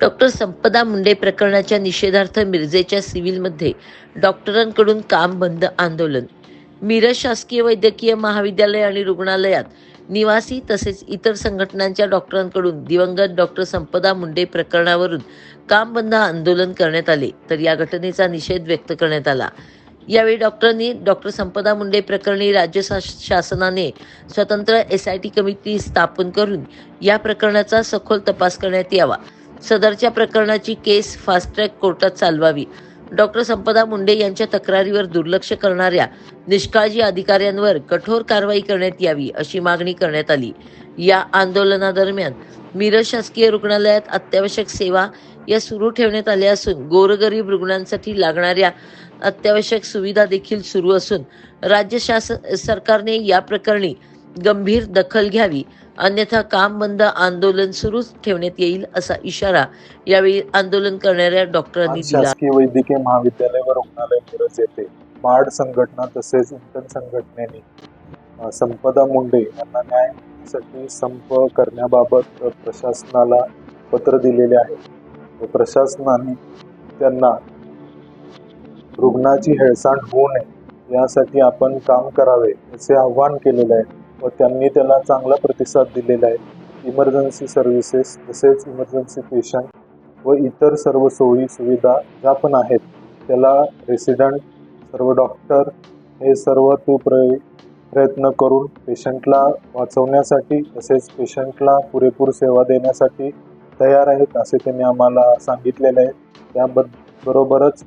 Doctor संपदा मुंडे प्रकरणाच्या निषेधार्थ मिरजेच्या सिव्हिलमध्ये डॉक्टरांकडून काम बंद आंदोलन. मिरज शासकीय वैद्यकीय महाविद्यालय आणि रुग्णालयात निवासी तसेच इतर संघटनांच्या डॉक्टरांकडून दिवंगत डॉक्टर संपदा मुंडे प्रकरणावरून काम बंद आंदोलन करण्यात आले तर या घटनेचा निषेध व्यक्त करण्यात आला. यावेळी डॉक्टरांनी डॉक्टर संपदा मुंडे प्रकरणी राज्य शास- शासनाने स्वतंत्र एस आय टी कमिटी स्थापन करून या प्रकरणाचा सखोल तपास करण्यात यावा. सदरच्या प्रकरणाची केस फास्ट ट्रॅक कोर्टात चालवावी. डॉक्टर संपदा मुंडे यांच्या तक्रारीवर दुर्लक्ष करणाऱ्या निष्काळजी अधिकाऱ्यांवर कठोर कारवाई करण्यात यावी अशी मागणी करण्यात आली. या आंदोलनादरम्यान मिरज शासकीय रुग्णालयात अत्यावश्यक सेवा या सुरू ठेवण्यात आल्या असून गोरगरीब रुग्णांसाठी लागणाऱ्या अत्यावश्यक सुविधा देखील सुरू असून राज्य शासन सरकारने या प्रकरणी गंभीर दखल घ्यावी. अन्यथा काम बंद आंदोलन सुरूच ठेवण्यात येईल असा इशारा यावेळी आंदोलन करणाऱ्या डॉक्टरांनी दिला शासकीय वैद्यकीय महाविद्यालय व रुग्णालय मिरज येते माड संघटना तसेच इंटन संघटनेने संपदा मुंडे यांना न्यायासाठी संप करण्याबाबत प्रशासनाला पत्र दिलेले आहे. प्रशासनाने त्यांना रुग्णाची हेळसांड होऊ नये यासाठी आपण काम करावे असे आव्हान केलेले आहे. व त्यांनी त्याला चांगला प्रतिसाद दिलेला आहे. इमर्जन्सी सर्व्हिसेस तसेच इमर्जन्सी पेशंट व इतर सर्व सोयी सुविधा ज्या पण आहेत त्याला रेसिडंट सर्व डॉक्टर हे सर्व तू प्र प्रयत्न करून पेशंटला वाचवण्यासाठी तसेच पेशंटला पुरेपूर सेवा देण्यासाठी तयार आहेत असे त्यांनी आम्हाला सांगितलेले आहे. त्याबद बरोबरच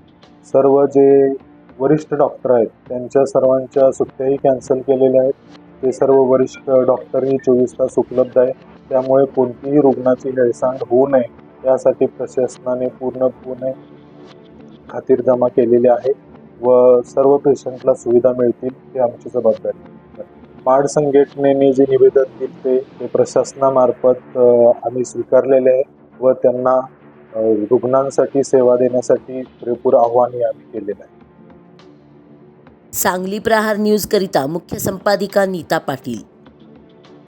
सर्व जे वरिष्ठ डॉक्टर आहेत त्यांच्या सर्वांच्या सुट्ट्याही कॅन्सल केलेल्या आहेत. ते सर्व वरिष्ठ डॉक्टरही चोवीस तास उपलब्ध आहे. त्यामुळे कोणतीही रुग्णाची हेळसांड होऊ नये. यासाठी प्रशासनाने पूर्णपणे खातीरजमा केलेली आहे व सर्व पेशंटला सुविधा मिळतील हे आमची जबाबदारी माड संघटनेने जे निवेदन दिले ते ते प्रशासनामार्फत आम्ही स्वीकारलेले आहे व त्यांना रुग्णांसाठी सेवा देण्यासाठी पुरेपूर आव्हानही आम्ही केलेलं आहे. सांगली प्रहार न्यूज करिता मुख्य संपादिका नीता पाटील.